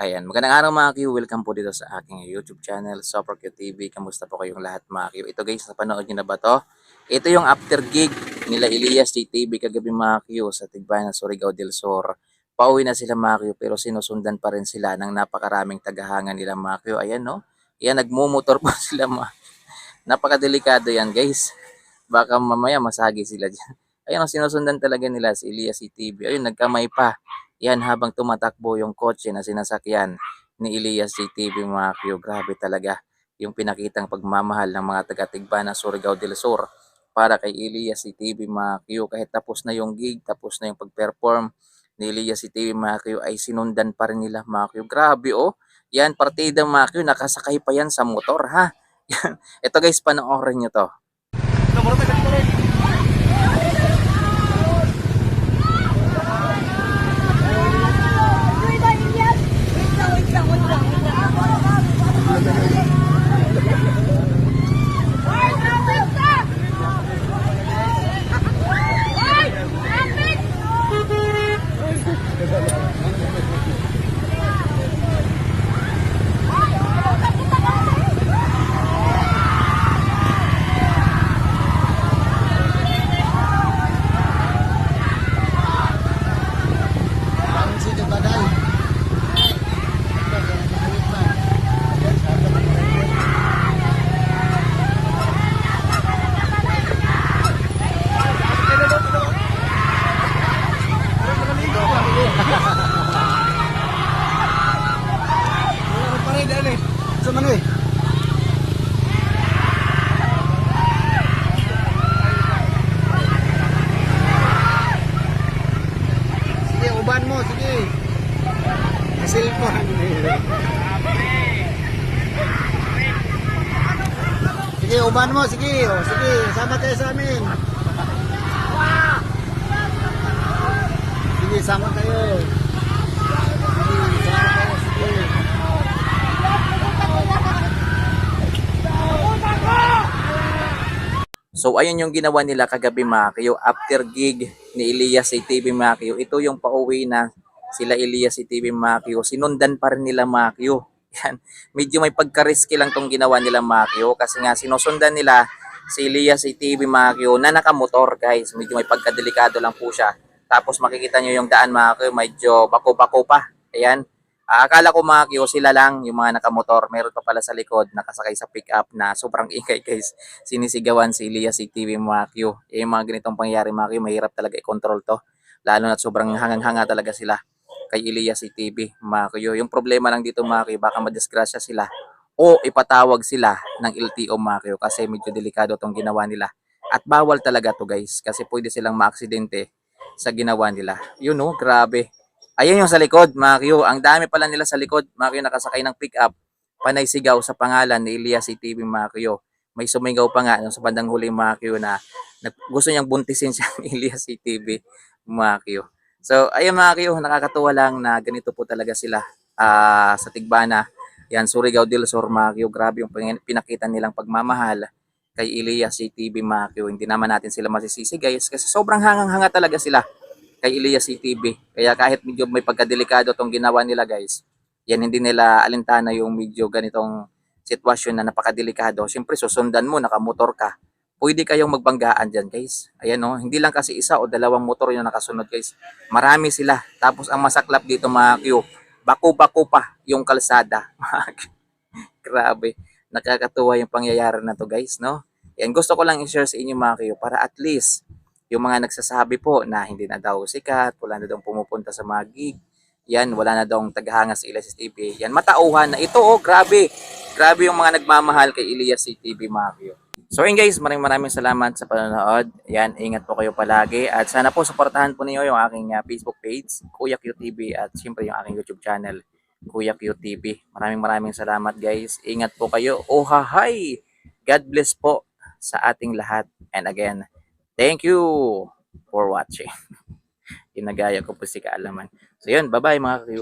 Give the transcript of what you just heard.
Ayan, magandang araw mga Q. Welcome po dito sa aking YouTube channel, Super TV. Kamusta po kayong lahat mga Q? Ito guys, napanood nyo na ba to? Ito yung after gig nila Elias JTV kagabi mga Q sa Tigbayan, Surigao del Sur. Pauwi na sila mga Q pero sinusundan pa rin sila ng napakaraming tagahangan nila mga Q. Ayan no? Ayan, nagmumotor pa sila mga Napakadelikado yan guys. Baka mamaya masagi sila dyan. Ayan, sinusundan talaga nila si Elias JTV. Ayun, nagkamay pa. Yan habang tumatakbo yung kotse na sinasakyan ni Elias JTV mga Q. Grabe talaga yung pinakitang pagmamahal ng mga taga-Tigba ng Surigao del Sur para kay Elias JTV mga Q. Kahit tapos na yung gig, tapos na yung pag-perform ni Elias JTV mga Q ay sinundan pa rin nila mga Q. Grabe oh. Yan, partida mga Q. Nakasakay pa yan sa motor ha. Ito guys, panoorin nyo to. Sa mano eh? Sige, uban mo, sige. Cellphone. Sige, uban mo, sige. O, sige, sama tayo sa amin. Sige, sama kayo. So ayun yung ginawa nila kagabi mga kayo after gig ni Elias ATV mga kayo. Ito yung pauwi na sila Elias ATV mga kayo. Sinundan pa rin nila mga kayo. Yan. Medyo may pagka-risky lang tong ginawa nila mga kasi nga sinusundan nila si Elias ATV mga kayo na nakamotor guys. Medyo may pagkadelikado lang po siya. Tapos makikita nyo yung daan mga medyo bako-bako pa. Ayan. Ah, akala ko mga kiyo, sila lang yung mga nakamotor. Meron pa pala sa likod, nakasakay sa pickup na sobrang ingay guys. Sinisigawan si Elias CTV mga kiyo. Eh, yung mga ganitong pangyayari mga kiyo, mahirap talaga i-control to. Lalo na sobrang hangang-hanga talaga sila kay Elias CTV mga kiyo. Yung problema lang dito mga kiyo, baka madisgrasya sila o ipatawag sila ng LTO mga kiyo kasi medyo delikado tong ginawa nila. At bawal talaga to guys kasi pwede silang maaksidente sa ginawa nila. Yun no, grabe. Ayan yung sa likod, mga Q. Ang dami pala nila sa likod, mga Q, nakasakay ng pick-up. Panay sigaw sa pangalan ni Elias CTV, mga Q. May sumigaw pa nga sa bandang huli, mga Q, na nag, gusto niyang buntisin siya ni Elias CTV, mga Q. So, ayun mga Q, nakakatuwa lang na ganito po talaga sila ah, sa Tigbana. Yan, Surigao del Sur, mga Q. Grabe yung pin- pinakita nilang pagmamahal kay Elias CTV, mga Q. Hindi naman natin sila masisisi, guys, kasi sobrang hangang-hanga talaga sila kay Elias CTV. Kaya kahit medyo may pagkadelikado tong ginawa nila guys, yan hindi nila alintana yung medyo ganitong sitwasyon na napakadelikado. Siyempre susundan mo, nakamotor ka. Pwede kayong magbanggaan dyan guys. Ayan no, hindi lang kasi isa o dalawang motor yung nakasunod guys. Marami sila. Tapos ang masaklap dito mga Q, bako-bako pa yung kalsada. Grabe. Nakakatuwa yung pangyayari na to guys, no? Yan, gusto ko lang i-share sa inyo mga Q para at least yung mga nagsasabi po na hindi na daw sikat, wala na daw pumupunta sa mga gig, yan, wala na daw tagahanga sa Elias TV. Yan, matauhan na ito, oh, grabe. Grabe yung mga nagmamahal kay Elias TV, kayo. So yun guys, maraming maraming salamat sa panonood. Yan, ingat po kayo palagi. At sana po supportahan po ninyo yung aking uh, Facebook page, Kuya QTV, at siyempre yung aking YouTube channel, Kuya QTV. Maraming maraming salamat guys. Ingat po kayo. Oh, hi! God bless po sa ating lahat. And again, Thank you for watching. Inagaya ko po si Kaalaman. So yun, bye-bye mga kayo.